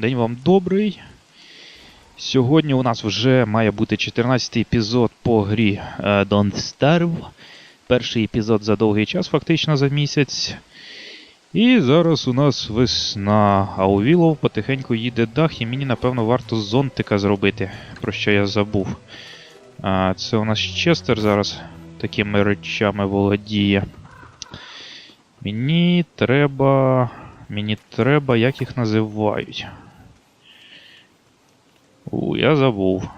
день вам добрий. Сьогодні у нас вже має бути 14-й епізод по грі е, Don't Starve. Перший епізод за довгий час, фактично за місяць. І зараз у нас весна, а у Вілов потихеньку їде дах, і мені, напевно, варто зонтика зробити, про що я забув. Це у нас Честер зараз такими речами володіє. Мені треба. Мені треба, як їх називають. У, я забув.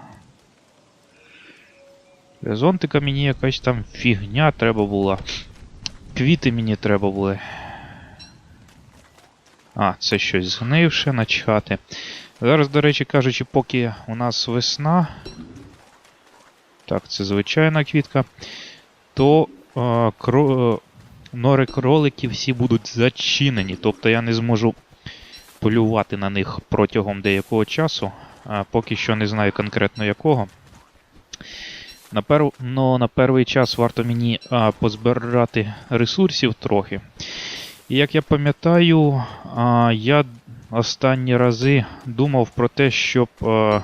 Зонтика мені якась там фігня треба була. Квіти мені треба були. А, це щось згнивше начхати. Зараз, до речі, кажучи, поки у нас весна. Так, це звичайна квітка. То е, кро, е, нори кроликів всі будуть зачинені. Тобто я не зможу полювати на них протягом деякого часу. Поки що не знаю конкретно якого. На. Но на перший час варто мені а, позбирати ресурсів трохи. І як я пам'ятаю, я останні рази думав про те, щоб а,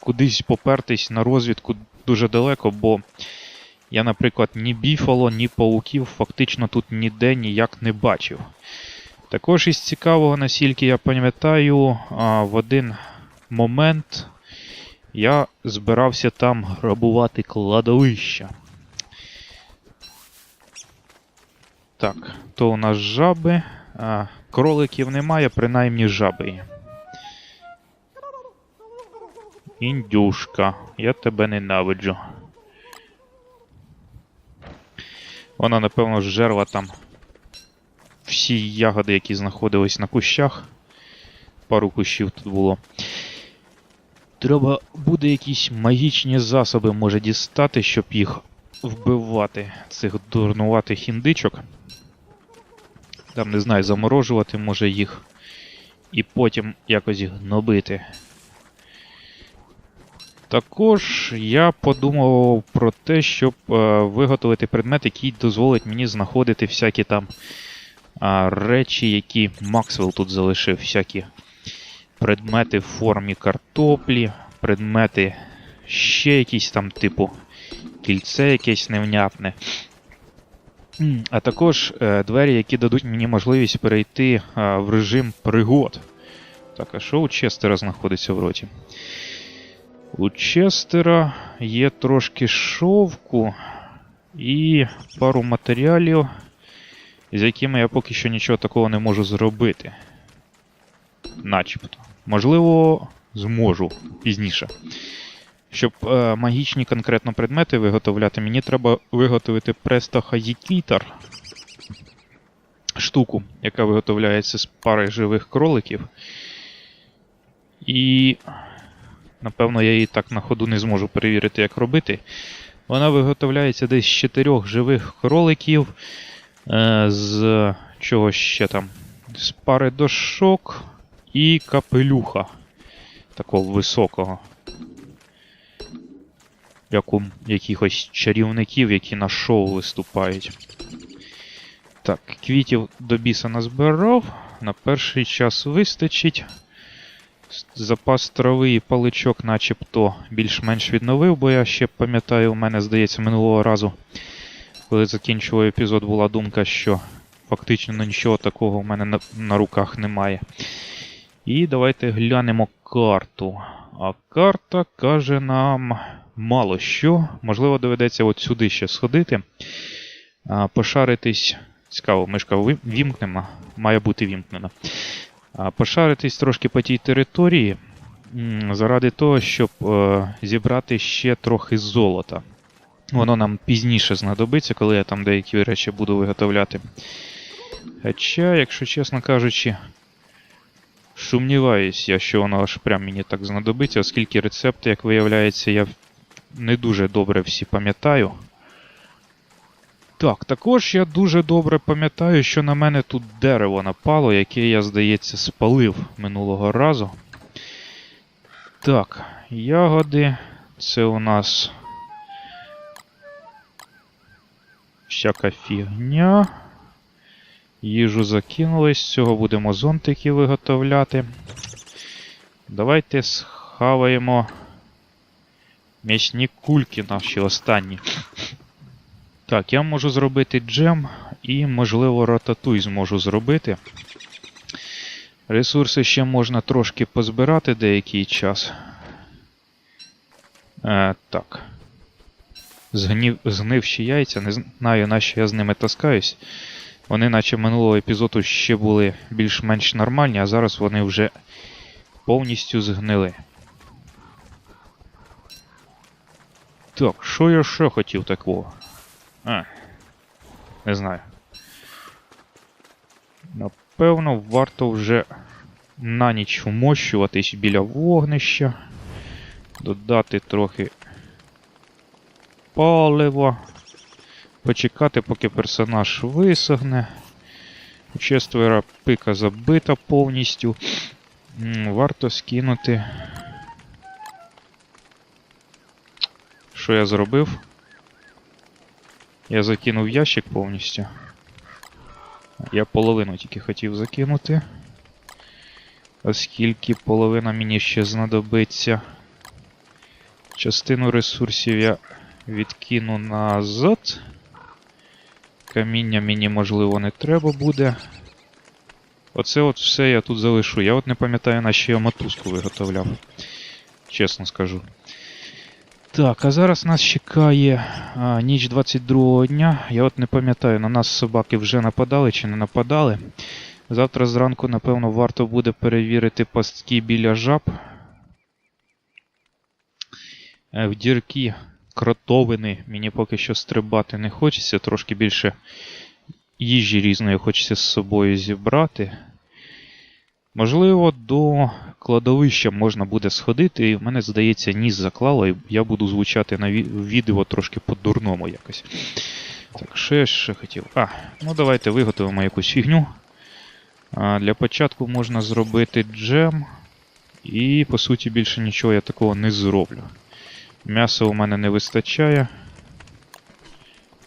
кудись попертись на розвідку дуже далеко, бо я, наприклад, ні біфало, ні пауків фактично тут ніде ніяк не бачив. Також із цікавого, наскільки я пам'ятаю, в один момент я збирався там грабувати кладовища. Так, то у нас жаби. А, кроликів немає, принаймні жаби. Індюшка, я тебе ненавиджу. Вона, напевно, жерла там всі ягоди, які знаходились на кущах. Пару кущів тут було. Треба буде якісь магічні засоби може дістати, щоб їх вбивати, цих дурнуватих індичок. Там, не знаю, заморожувати може їх. І потім якось гнобити. Також я подумав про те, щоб е, виготовити предмет, який дозволить мені знаходити всякі там а, речі, які Максвелл тут залишив, всякі предмети в формі картоплі, предмети ще якісь там, типу, кільце якесь невнятне. А також е, двері, які дадуть мені можливість перейти е, в режим пригод. Так, а що у Честера знаходиться в роті? У Честера є трошки шовку і пару матеріалів, з якими я поки що нічого такого не можу зробити. Начебто. Можливо, зможу пізніше. Щоб е, магічні конкретно предмети виготовляти, мені треба виготовити престохазікітар штуку, яка виготовляється з пари живих кроликів. І. Напевно, я її так на ходу не зможу перевірити, як робити. Вона виготовляється десь з чотирьох живих кроликів. Е, з чого ще там? З пари дошок і капелюха. Такого високого. Як у якихось чарівників, які на шоу виступають. Так, квітів до біса назбирав. На перший час вистачить. Запас трави і паличок начебто більш-менш відновив, бо я ще пам'ятаю, у мене, здається, минулого разу, коли закінчував епізод, була думка, що фактично нічого такого у мене на, на руках немає. І давайте глянемо карту. А карта каже нам мало що. Можливо, доведеться от сюди ще сходити. Пошаритись. Цікаво, мишка вімкнена. Має бути вімкнена. Пошаритись трошки по тій території заради того, щоб е, зібрати ще трохи золота. Воно нам пізніше знадобиться, коли я там деякі речі буду виготовляти. Хоча, якщо чесно кажучи, сумніваюсь я, що воно аж прям мені так знадобиться, оскільки рецепти, як виявляється, я не дуже добре всі пам'ятаю. Так, також я дуже добре пам'ятаю, що на мене тут дерево напало, яке я, здається, спалив минулого разу. Так, ягоди. Це у нас. Всяка фігня. Їжу закинули, з цього будемо зонтики виготовляти. Давайте схаваємо м'ясні кульки наші останні. Так, я можу зробити джем і, можливо, рататуй зможу зробити. Ресурси ще можна трошки позбирати деякий час. Е, так. Згнів, згнивші яйця, не знаю, на що я з ними таскаюсь. Вони, наче минулого епізоду, ще були більш-менш нормальні, а зараз вони вже повністю згнили. Так, що я ще хотів такого? А, не знаю. Напевно, варто вже на ніч вмощуватись біля вогнища, додати трохи палива, почекати, поки персонаж висохне. У Чествера пика забита повністю. Варто скинути. Що я зробив? Я закинув ящик повністю. Я половину тільки хотів закинути. Оскільки половина мені ще знадобиться. Частину ресурсів я відкину назад. Каміння мені, можливо, не треба буде. Оце от все я тут залишу. Я от не пам'ятаю, на що я мотузку виготовляв. Чесно скажу. Так, а зараз нас чекає а, ніч 22 дня. Я от не пам'ятаю, на нас собаки вже нападали чи не нападали. Завтра зранку, напевно, варто буде перевірити пастки біля жаб. Е, В дірки кротовини мені поки що стрибати не хочеться, трошки більше їжі різної хочеться з собою зібрати. Можливо, до кладовища можна буде сходити, і в мене, здається, ніс заклало, і я буду звучати на відео трошки по-дурному якось. Так, що я ще хотів? А, ну давайте виготовимо якусь фігню. А, для початку можна зробити джем. І, по суті, більше нічого я такого не зроблю. М'яса у мене не вистачає.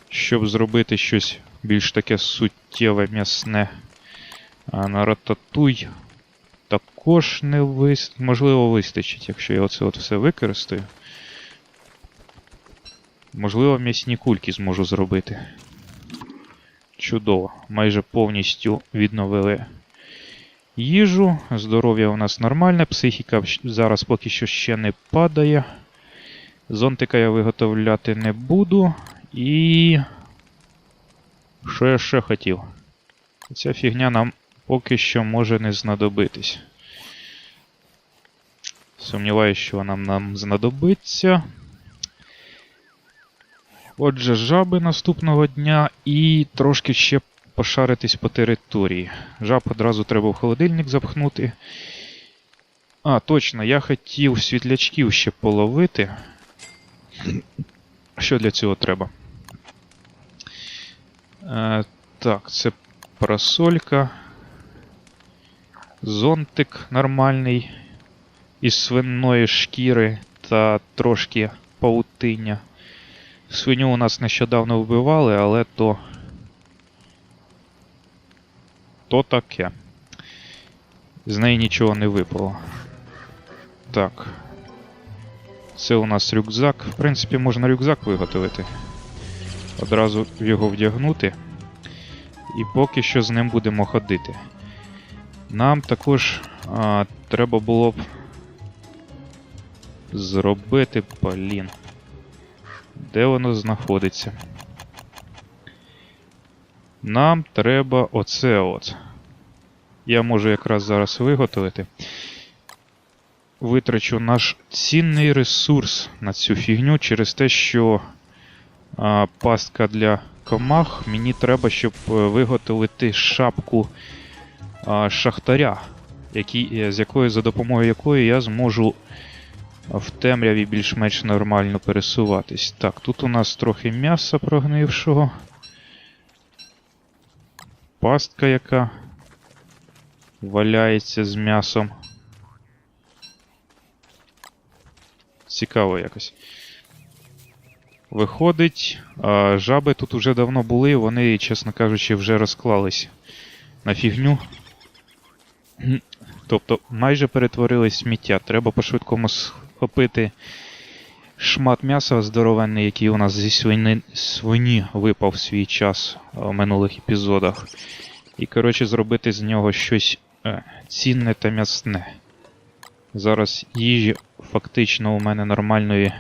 Щоб зробити щось більш таке суттєве м'ясне. А на рататуй також не вис... можливо вистачить, якщо я оце от все використаю. Можливо, м'ясні кульки зможу зробити. Чудово. Майже повністю відновили їжу. Здоров'я у нас нормальне, психіка зараз поки що ще не падає. Зонтика я виготовляти не буду. І. Що я ще хотів? Ця фігня нам поки що може не знадобитись. Сумніваюся, що вона нам знадобиться. Отже, жаби наступного дня і трошки ще пошаритись по території. Жаб одразу треба в холодильник запхнути. А, точно, я хотів світлячків ще половити. Що для цього треба? Е, так, це парасолька. Зонтик нормальний із свиної шкіри та трошки паутиння. Свиню у нас нещодавно вбивали, але то. То таке. З неї нічого не випало. Так. Це у нас рюкзак. В принципі, можна рюкзак виготовити. Одразу його вдягнути. І поки що з ним будемо ходити. Нам також а, треба було б зробити блін. Де воно знаходиться? Нам треба оце от. Я можу якраз зараз виготовити. Витрачу наш цінний ресурс на цю фігню через те, що а, пастка для комах мені треба, щоб е, виготовити шапку а, шахтаря, який, е, з якої, за допомогою якої я зможу в темряві більш-менш нормально пересуватись. Так, тут у нас трохи м'яса прогнившого. Пастка, яка валяється з м'ясом. Цікаво якось. Виходить, жаби тут уже давно були, вони, чесно кажучи, вже розклались на фігню. Тобто майже перетворились сміття. Треба по-швидкому схопити шмат м'яса здоровенний, який у нас зі свини, свині випав в свій час в минулих епізодах. І, коротше, зробити з нього щось е, цінне та м'ясне. Зараз їжі фактично у мене нормальної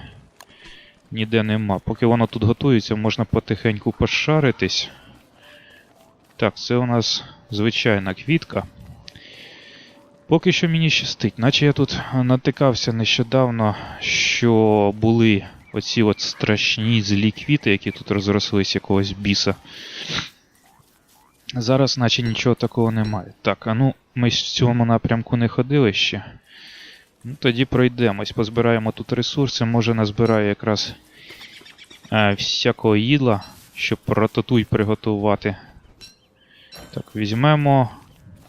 ніде нема. Поки воно тут готується, можна потихеньку пошаритись. Так, це у нас звичайна квітка. Поки що мені щастить, наче я тут натикався нещодавно, що були оці от страшні злі квіти, які тут розрослись якогось біса. Зараз, наче нічого такого немає. Так, а ну, ми в цьому напрямку не ходили ще. Ну, тоді пройдемось, позбираємо тут ресурси, може назбираю якраз е, всякого їдла, щоб рататуй приготувати. Так, візьмемо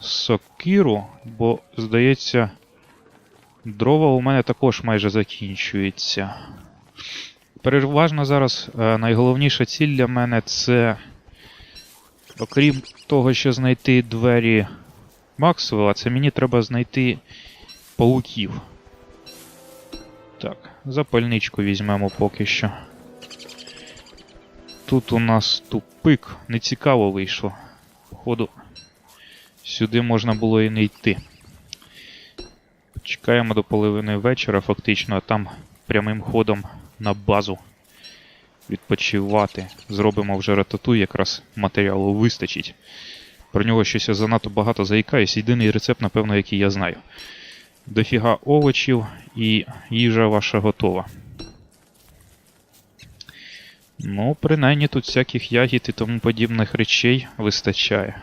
сокиру, бо, здається, дрова у мене також майже закінчується. Переважно зараз е, найголовніша ціль для мене це, окрім того, що знайти двері Максвелла, це мені треба знайти пауків. Так, запальничку візьмемо поки що. Тут у нас тупик. Нецікаво вийшло. Походу, сюди можна було і не йти. Чекаємо до половини вечора, фактично, а там прямим ходом на базу відпочивати. Зробимо вже ратату, якраз матеріалу вистачить. Про нього щось я занадто багато заїкаюсь. Єдиний рецепт, напевно, який я знаю. Дофіга овочів і їжа ваша готова. Ну, принаймні тут всяких ягід і тому подібних речей вистачає.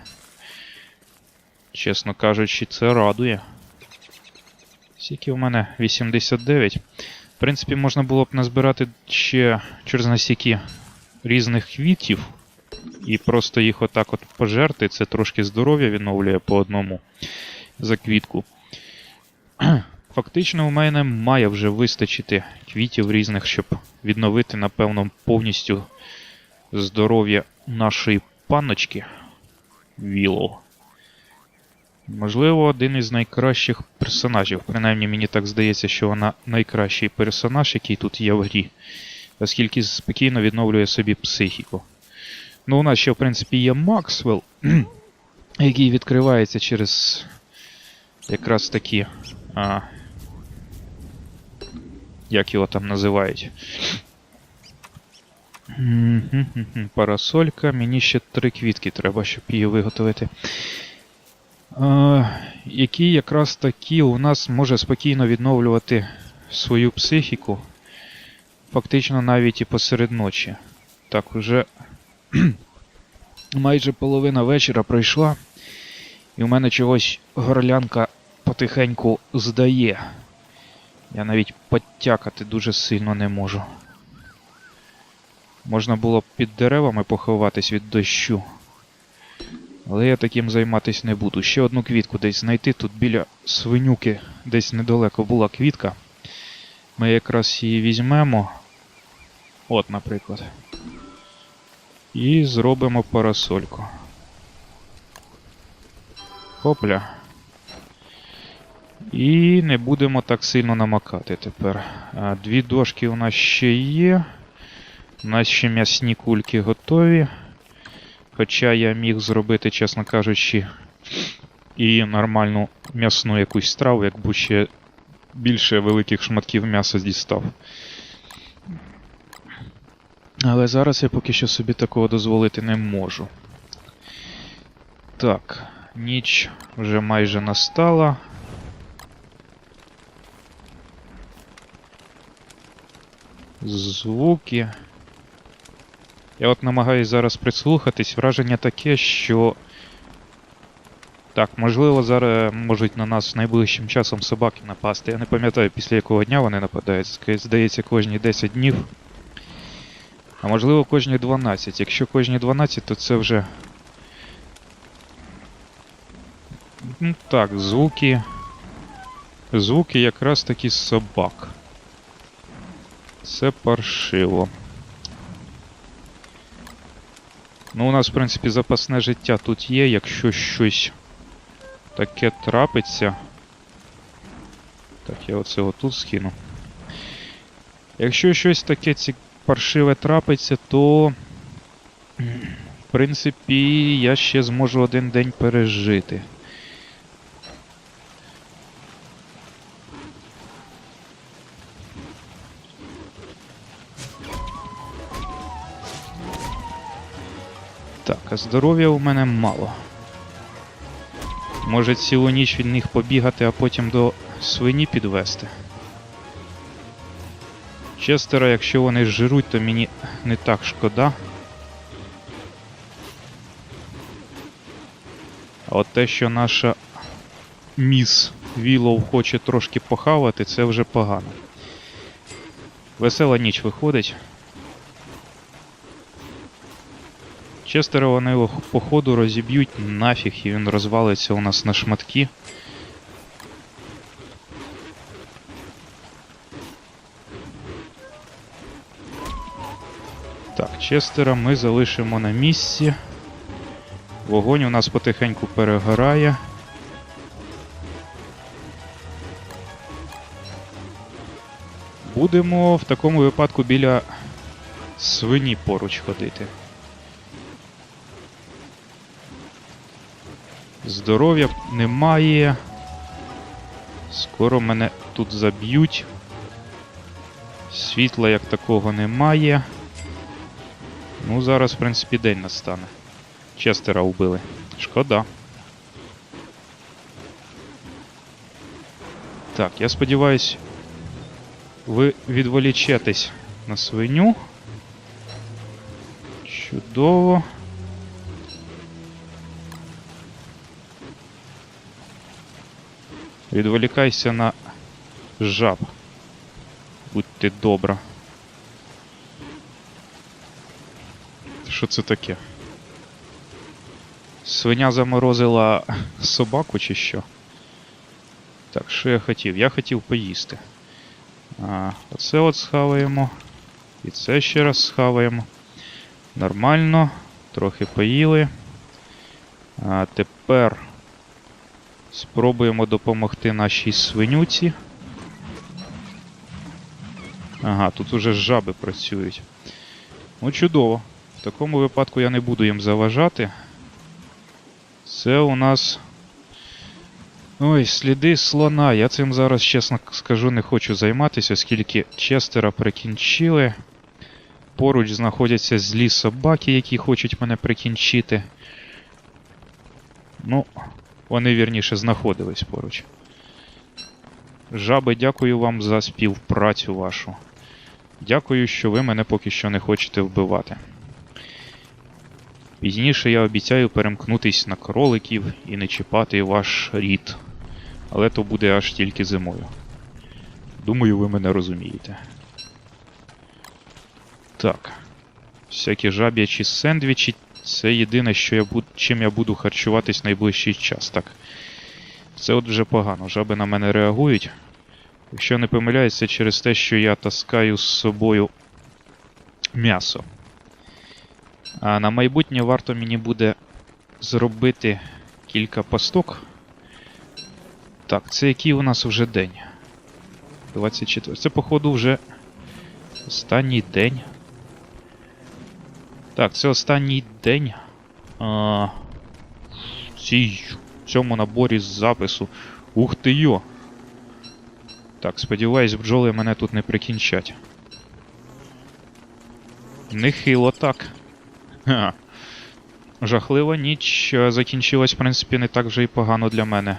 Чесно кажучи, це радує. Скільки в мене 89. В принципі, можна було б назбирати ще через настільки різних квітів. І просто їх отак от пожерти. Це трошки здоров'я відновлює по одному за квітку. Фактично, у мене має вже вистачити квітів різних, щоб відновити, напевно, повністю здоров'я нашої панночки Вілоу. Можливо, один із найкращих персонажів. Принаймні, мені так здається, що вона найкращий персонаж, який тут є в грі, оскільки спокійно відновлює собі психіку. Ну, у нас ще, в принципі, є Максвелл, який відкривається через якраз такі. А, Як його там називають? Парасолька. Мені ще три квітки треба, щоб її виготовити. А, який якраз такі у нас може спокійно відновлювати свою психіку. Фактично навіть і посеред ночі. Так, уже майже половина вечора пройшла, і у мене чогось горлянка потихеньку здає. Я навіть потякати дуже сильно не можу. Можна було б під деревами поховатись від дощу. Але я таким займатися не буду. Ще одну квітку десь знайти. Тут біля свинюки десь недалеко була квітка. Ми якраз її візьмемо. От, наприклад. І зробимо парасольку. Хопля. І не будемо так сильно намакати тепер. Дві дошки у нас ще є. У нас ще м'ясні кульки готові. Хоча я міг зробити, чесно кажучи, і нормальну м'ясну якусь страву, якби ще більше великих шматків м'яса дістав. Але зараз я поки що собі такого дозволити не можу. Так, ніч вже майже настала. Звуки. Я от намагаюсь зараз прислухатись. Враження таке, що. Так, можливо, зараз можуть на нас найближчим часом собаки напасти. Я не пам'ятаю, після якого дня вони нападають. Здається, кожні 10 днів. А можливо кожні 12. Якщо кожні 12, то це вже. Ну так, звуки. Звуки якраз таки з собак. Це паршиво. Ну, у нас, в принципі, запасне життя тут є, якщо щось таке трапиться. Так, я оце отут скину. Якщо щось таке ці... паршиве трапиться, то. В принципі, я ще зможу один день пережити. Так, здоров'я у мене мало. Може цілу ніч від них побігати, а потім до свині підвести. Честера, якщо вони жируть, то мені не так шкода. А от те, що наша міс Вілоу хоче трошки похавати, це вже погано. Весела ніч виходить. Честера вони його по ходу розіб'ють нафіг, і він розвалиться у нас на шматки. Так, Честера ми залишимо на місці. Вогонь у нас потихеньку перегорає. Будемо в такому випадку біля свині поруч ходити. Здоров'я немає. Скоро мене тут заб'ють. Світла як такого немає. Ну, зараз, в принципі, день настане. Честера вбили. Шкода. Так, я сподіваюсь, ви відволічетесь на свиню. Чудово. Відволікайся на жаб. Будьте добра. Що це таке? Свиня заморозила собаку чи що? Так, що я хотів? Я хотів поїсти. А, оце от схаваємо. І це ще раз схаваємо. Нормально. Трохи поїли. А тепер спробуємо допомогти нашій свинюці. Ага, тут уже жаби працюють. Ну, чудово. В такому випадку я не буду їм заважати. Це у нас. Ой, сліди слона. Я цим зараз, чесно скажу, не хочу займатися, оскільки Честера прикінчили. Поруч знаходяться злі собаки, які хочуть мене прикінчити. Ну, вони вірніше знаходились поруч. Жаби, дякую вам за співпрацю вашу. Дякую, що ви мене поки що не хочете вбивати. Пізніше я обіцяю перемкнутись на кроликів і не чіпати ваш рід. Але то буде аж тільки зимою. Думаю, ви мене розумієте. Так. Всякі жаб'ячі сендвічі це єдине, що я буд... чим я буду харчуватись найближчий час. Так. Це от вже погано. Жаби на мене реагують. Якщо не помиляюсь, це через те, що я таскаю з собою м'ясо. А на майбутнє варто мені буде зробити кілька пасток. Так, це який у нас вже день? 24. Це, походу, вже останній день. Так, це останній день. А, в цій, в цьому наборі з запису. Ух ти йо! Так, сподіваюсь, бджоли мене тут не прикінчать. Нехило так. Ха. Жахлива ніч закінчилась, в принципі, не так вже і погано для мене,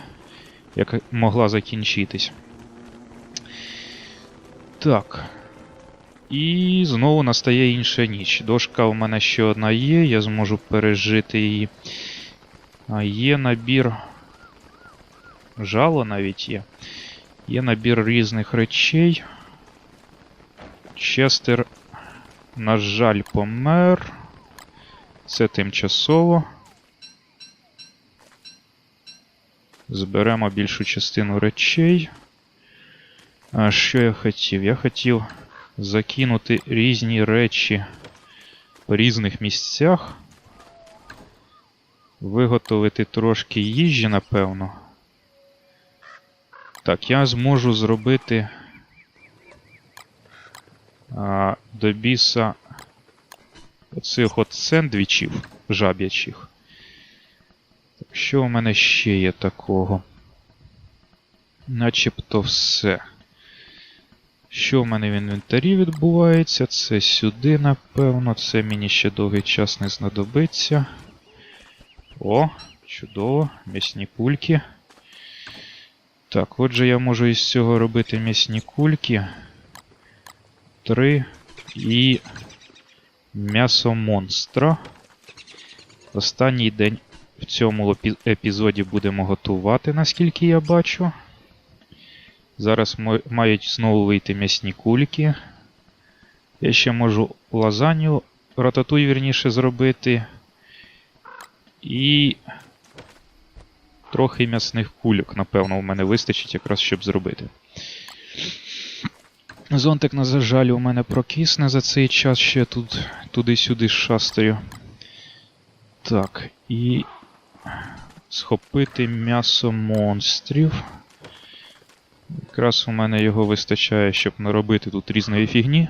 як могла закінчитись. Так. І знову настає інша ніч. Дошка у мене ще одна є, я зможу пережити її. А є набір. Жало навіть є. Є набір різних речей. Честер, на жаль, помер. Це тимчасово. Зберемо більшу частину речей. А що я хотів? Я хотів закинути різні речі в різних місцях. Виготовити трошки їжі, напевно. Так, я зможу зробити а, до біса оцих от сендвічів жаб'ячих. Так, що у мене ще є такого? Начебто все. Що в мене в інвентарі відбувається? Це сюди, напевно. Це мені ще довгий час не знадобиться. О, чудово, м'ясні кульки. Так, отже, я можу із цього робити м'ясні кульки. Три і м'ясо монстра. Останній день в цьому епізоді будемо готувати, наскільки я бачу. Зараз мають знову вийти м'ясні кульки. Я ще можу лазанью рататуй, вірніше, зробити. І трохи м'ясних кульок, напевно, у мене вистачить якраз, щоб зробити. Зонтик, на жаль, у мене прокисне за цей час ще тут туди-сюди шастаю. Так, і схопити м'ясо монстрів. Якраз у мене його вистачає, щоб наробити тут різної фігні.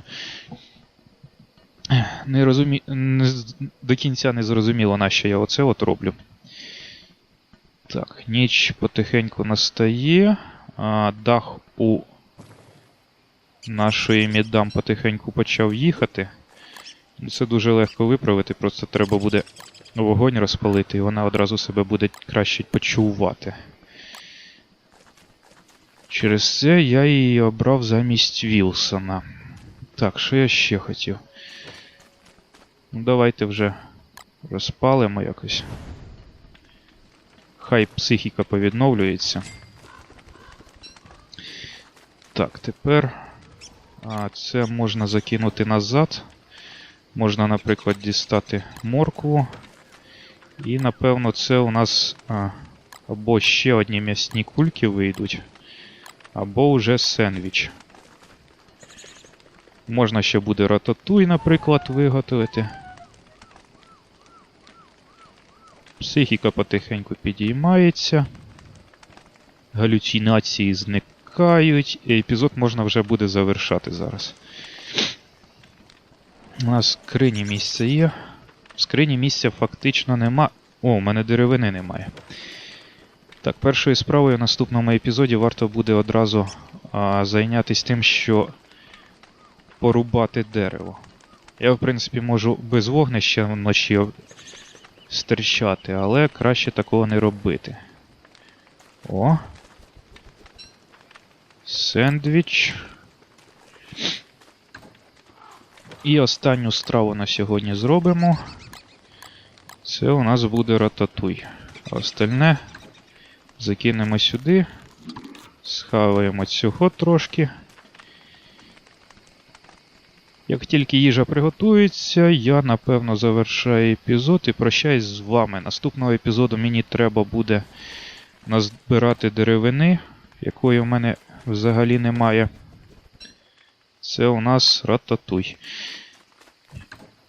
Не розумі... не... До кінця не зрозуміло, на що я оце от роблю. Так, ніч потихеньку настає. А, дах у нашої мідам потихеньку почав їхати. Це дуже легко виправити, просто треба буде вогонь розпалити, і вона одразу себе буде краще почувати. Через це я її обрав замість Вілсона. Так, що я ще хотів? Ну, давайте вже розпалимо якось. Хай психіка повідновлюється. Так, тепер а, це можна закинути назад. Можна, наприклад, дістати моркву. І, напевно, це у нас а, або ще одні м'ясні кульки вийдуть, або вже сендвіч. Можна ще буде рататуй, наприклад, виготовити. Психіка потихеньку підіймається. Галюцинації зникають. І епізод можна вже буде завершати зараз. У нас скрині місця є. В скрині місця фактично нема. О, у мене деревини немає. Так, першою справою в наступному епізоді варто буде одразу а, зайнятися тим, що порубати дерево. Я, в принципі, можу без вогнища вночі стерчати, але краще такого не робити. О. Сендвіч. І останню страву на сьогодні зробимо. Це у нас буде рататуй. А остальне закинемо сюди. Схаваємо цього трошки. Як тільки їжа приготується, я напевно завершаю епізод і прощаюсь з вами. Наступного епізоду мені треба буде назбирати деревини, якої в мене взагалі немає. Це у нас рататуй.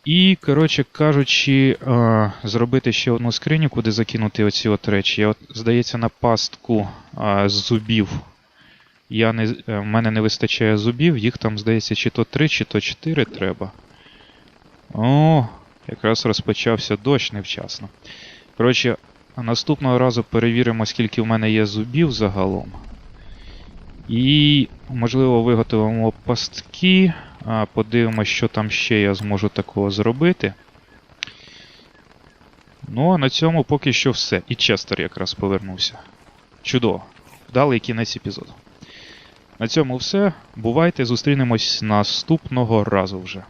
І, коротше кажучи, зробити ще одну скриню, куди закинути оці от речі. Я, от, здається, на пастку зубів. Я не, е, в мене не вистачає зубів, їх там, здається, чи то 3, чи то 4 треба. О, якраз розпочався дощ невчасно. Коротше, наступного разу перевіримо, скільки в мене є зубів загалом. І, можливо, виготовимо пастки. Подивимося, що там ще я зможу такого зробити. Ну, а на цьому поки що все. І Честер якраз повернувся. Чудово. Вдалий кінець епізоду. На цьому все. Бувайте, зустрінемось наступного разу вже.